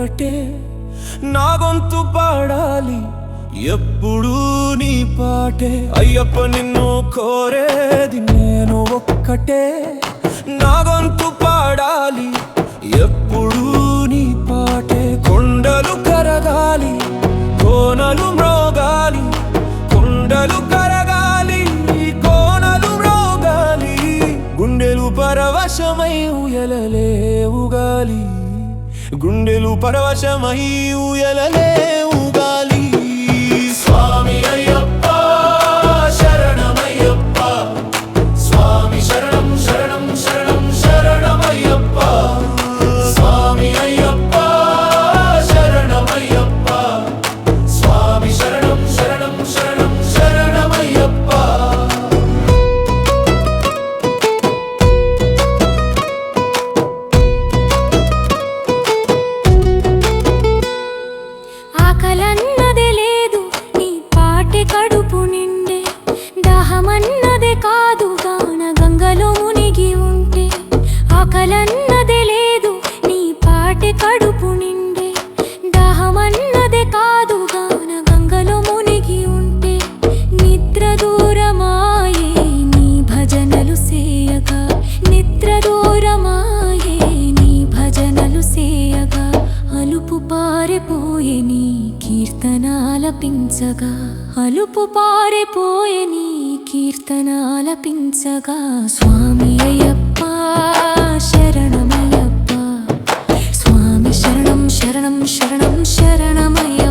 ఒక్కటే. నా గొంతు పాడాలి. ఎప్పుడూ నీ పాటే. అయ్యప్ప నిన్ను కోరేది నేను ఒక్కటే. నా గొంతు పాడాలి. ఎప్పుడూ నీ పాటే. కొండలు కరగాలి. కోనలు మ్రోగాలి. కొండలు కరగాలి. కోనలు మ్రోగాలి. గుండెలు పరవశమై ఉయలలే ఉగాలి. గుండెలు పరవశమై ఉయలలే ఉగాలి స్వామి అయ్యప్ప ఆలపించగా అలుపు పారిపోయే నీ కీర్తనాలపించగా స్వామి అయ్యప్ప శరణమయ్యప్ప. స్వామి శరణం శరణం శరణం శరణమయ్య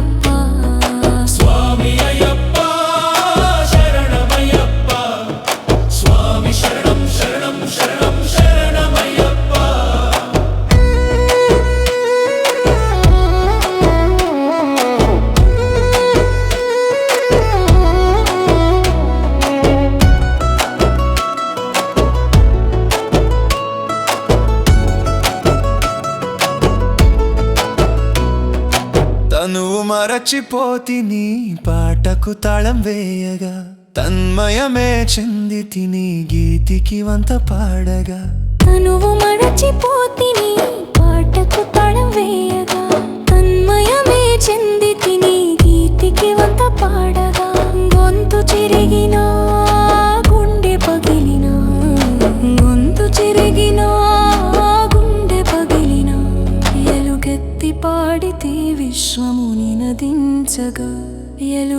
మరచిపోతిని పాటకు తాళం వేయగా తన్మయమే చెంది తిని గీతికి వంత పాడగా. తనువు మరచిపోతిని పాటకు తాళం వేయగా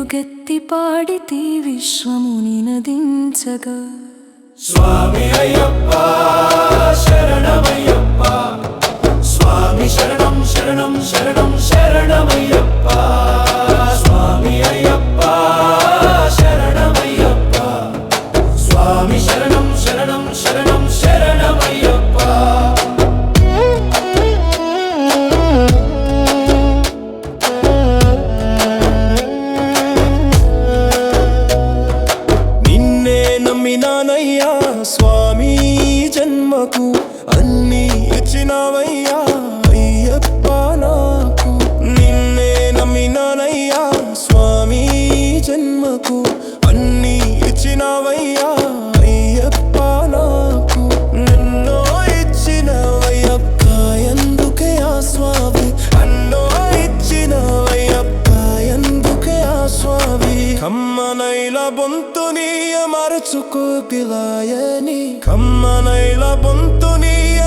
ఎలుగెత్తి పాడితే విశ్వము నినదించగా. స్వామి అయ్యప్ప శరణమయ్యప్ప. స్వామి శరణం శరణం శరణం శరణమయ్యప్ప. జన్మకు అన్ని ఇచ్చినవయ్యా. కమ్మనైల బొంతునీయ మరచుకోగిలాయని కమ్మనైల బొంతునీయ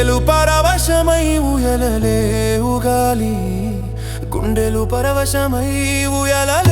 గుండెలు పరవశమై ఉయలలే ఉగాలి. గుండెలు పరవశమై ఉయలలే